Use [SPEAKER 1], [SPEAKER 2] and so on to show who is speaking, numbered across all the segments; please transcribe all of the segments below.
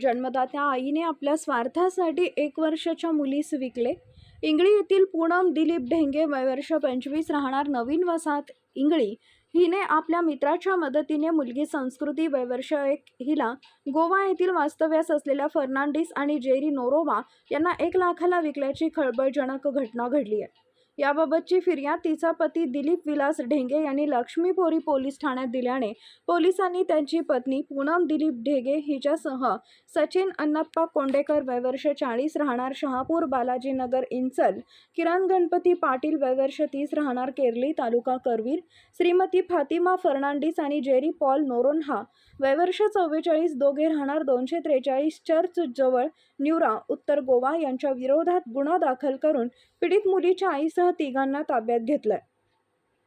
[SPEAKER 1] जन्मदात्या आईने आपल्या स्वार्थासाठी एक वर्षाच्या मुलीस विकले इंगळी येथील पूनम दिलीप ढेंगे वयवर्ष पंचवीस राहणार नवीन वसाहत इंगळी. हिने आपल्या मित्राच्या मदतीने मुलगी संस्कृती वयवर्ष एक हिला गोवा येथील वास्तव्यास असलेल्या फर्नांडिस आणि जेरी नोरोवा यांना एक लाखाला विकल्याची खळबळजनक घटना घडली आहे. याबाबतची फिर्याद तिचा पती दिलीप विलास ढेंगे यांनी लक्ष्मीपोरी पोलीस ठाण्यात दिल्याने पोलिसांनी त्यांची पत्नी पूनम दिलीप ढेगे हिच्यासह सचिन अण्णप्पा कोंडेकर वयवर्ष चाळीस राहणार शहापूर बालाजीनगर इंचल किरण गणपती पाटील वयवर्ष तीस राहणार केरली तालुका करवीर श्रीमती फातिमा फर्नांडिस आणि जेरी पॉल नोरोन्हा वयवर्ष चव्वेचाळीस दोघे राहणार दोनशे त्रेचाळीस चर्च जवळ न्यूरा उत्तर गोवा यांच्या विरोधात गुन्हा दाखल करून पीडित मुलीच्या आईसह तिघांना ताब्यात घेतलंय.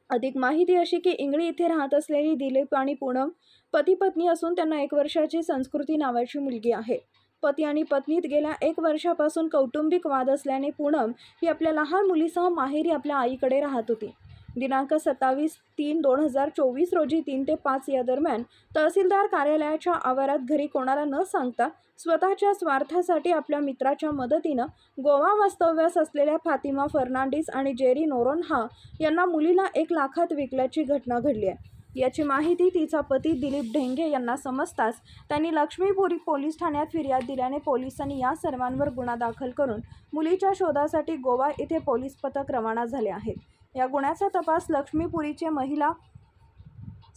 [SPEAKER 1] अधिक माहिती अशी की इंगळी इथे राहत असलेली दिलीप आणि पूनम पती पत्नी असून त्यांना एक वर्षाची संस्कृती नावाची मुलगी आहे. पती आणि पत्नीत गेल्या एक वर्षापासून कौटुंबिक वाद असल्याने पूनम ही आपल्या लहान मुलीसह माहेरी आपल्या आईकडे राहत होती. दिनांक सत्तावीस तीन दोन हजार चोवीस रोजी तीन ते पाच या दरम्यान तहसीलदार कार्यालयाच्या आवारात घरी कोणाला न सांगता स्वतःच्या स्वार्थासाठी आपल्या मित्राच्या मदतीनं गोवा वास्तव्यास असलेल्या फातिमा फर्नांडिस आणि जेरी नोरोन्हा यांना मुलीला एक लाखात विकल्याची घटना घडली आहे. याची माहिती तिचा पती दिलीप ढेंगे यांना समजताच त्यांनी लक्ष्मीपुरी पोलीस ठाण्यात फिर्याद दिल्याने पोलिसांनी या सर्वांवर गुन्हा दाखल करून मुलीच्या शोधासाठी गोवा येथे पोलीस पथक रवाना झाले आहेत या गुन्ह्याचा तपास लक्ष्मीपुरीचे महिला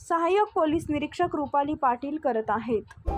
[SPEAKER 1] सहाय्यक पोलीस निरीक्षक रुपाली पाटील करत आहेत.